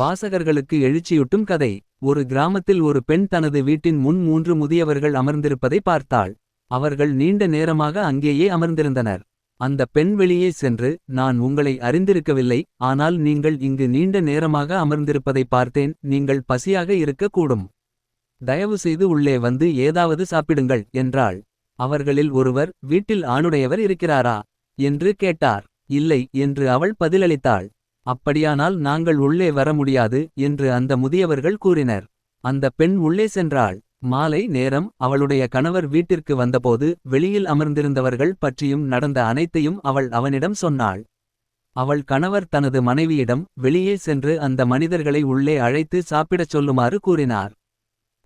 வாசகர்களுக்கு எழுச்சியூட்டும் கதை. ஒரு கிராமத்தில் ஒரு பெண் தனது வீட்டின் முன் மூன்று முதியவர்கள் அமர்ந்திருப்பதை பார்த்தாள். அவர்கள் நீண்ட நேரமாக அங்கேயே அமர்ந்திருந்தனர். அந்த பெண் வெளியே சென்று நான் உங்களை அறிந்திருக்கவில்லை ஆனால் நீங்கள் இங்கு நீண்ட நேரமாக அமர்ந்திருப்பதை பார்த்தேன் நீங்கள் பசியாக இருக்கக்கூடும். தயவு செய்து உள்ளே வந்து ஏதாவது சாப்பிடுங்கள் என்றாள். அவர்களில் ஒருவர் வீட்டில் ஆணுடையவர் இருக்கிறாரா? என்று கேட்டார். இல்லை என்று அவள் பதிலளித்தாள். அப்படியானால் நாங்கள் உள்ளே வர முடியாது என்று அந்த முதியவர்கள் கூறினர். அந்த பெண் உள்ளே சென்றாள். மாலை நேரம் அவளுடைய கணவர் வீட்டிற்கு வந்தபோது வெளியில் அமர்ந்திருந்தவர்கள் பற்றியும் நடந்த அனைத்தையும் அவள் அவனிடம் சொன்னாள். அவள் கணவர் தனது மனைவியிடம் வெளியே சென்று அந்த மனிதர்களை உள்ளே அழைத்து சாப்பிடச் சொல்லுமாறு கூறினார்.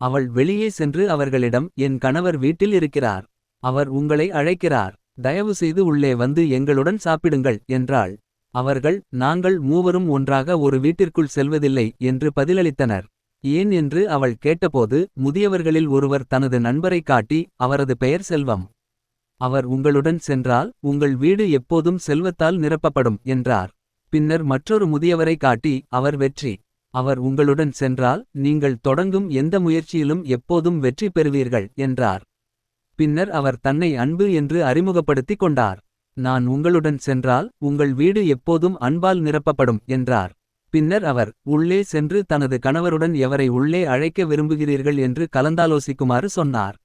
அவள் வெளியே சென்று அவர்களிடம் என் கணவர் வீட்டில் இருக்கிறார். அவர் உங்களை அழைக்கிறார். தயவு செய்து உள்ளே வந்து எங்களுடன் சாப்பிடுங்கள் என்றாள். அவர்கள் நாங்கள் மூவரும் ஒன்றாக ஒரு வீட்டிற்குள் செல்வதில்லை என்று பதிலளித்தனர். ஏன்? என்று அவள் கேட்டபோது முதியவர்களில் ஒருவர் தனது நண்பரை காட்டி அவரது பெயர் செல்வம். அவர் உங்களுடன் சென்றால் உங்கள் வீடு எப்போதும் செல்வத்தால் நிரப்பப்படும் என்றார். பின்னர் மற்றொரு முதியவரை காட்டி அவர் வெற்றி. அவர் உங்களுடன் சென்றால் நீங்கள் தொடங்கும் எந்த முயற்சியிலும் எப்போதும் வெற்றி பெறுவீர்கள் என்றார். பின்னர் அவர் தன்னை அன்பு என்று அறிமுகப்படுத்திக் கொண்டார். நான் உங்களுடன் சென்றால் உங்கள் வீடு எப்போதும் அன்பால் நிரப்பப்படும் என்றார். பின்னர் அவர் உள்ளே சென்று தனது கணவருடன் எவரை உள்ளே அழைக்க விரும்புகிறீர்கள் என்று கலந்தாலோசிக்குமாறு சொன்னார்.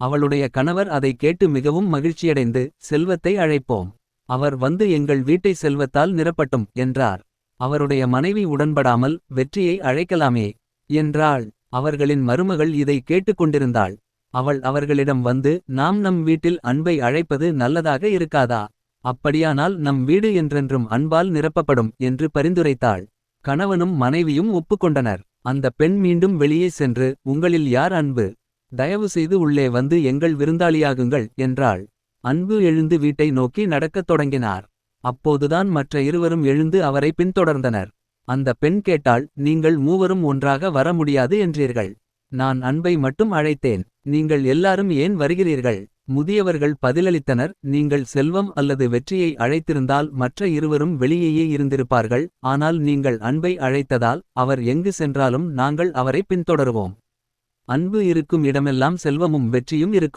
அவளுடைய கணவர் அதை கேட்டு மிகவும் மகிழ்ச்சியடைந்து செல்வத்தை அழைப்போம். அவர் வந்து எங்கள் வீட்டை செல்வத்தால் நிரப்பட்டும் என்றார். அவருடைய மனைவி உடன்படாமல் வெற்றியை அழைக்கலாமே என்றாள். அவர்களின் மருமகள் இதை கேட்டுக்கொண்டிருந்தாள். அவள் அவர்களிடம் வந்து நாம் நம் வீட்டில் அன்பை அழைப்பது நல்லதாக இருக்காதா? அப்படியானால் நம் வீடு என்றென்றும் அன்பால் நிரப்பப்படும் என்று பரிந்துரைத்தாள். கணவனும் மனைவியும் ஒப்புக்கொண்டனர். அந்த பெண் மீண்டும் வெளியே சென்று உங்களில் யார் அன்பு? தயவு செய்து உள்ளே வந்து எங்கள் விருந்தாளியாகுங்கள் என்றாள். அன்பு எழுந்து வீட்டை நோக்கி நடக்கத் தொடங்கினார். அப்போதுதான் மற்ற இருவரும் எழுந்து அவரை பின்தொடர்ந்தனர். அந்த பெண் கேட்டாள் நீங்கள் மூவரும் ஒன்றாக வர முடியாது என்றீர்கள். நான் அன்பை மட்டும் அழைத்தேன். நீங்கள் எல்லாரும் ஏன் வருகிறீர்கள்? முதியவர்கள் பதிலளித்தனர் நீங்கள் செல்வம் அல்லது வெற்றியை அழைத்திருந்தால் மற்ற இருவரும் வெளியேயே இருந்திருப்பார்கள் ஆனால் நீங்கள் அன்பை அழைத்ததால் அவர் எங்கு சென்றாலும் நாங்கள் அவரை பின்தொடருவோம். அன்பு இருக்கும் இடமெல்லாம் செல்வமும் வெற்றியும் இருக்கும்.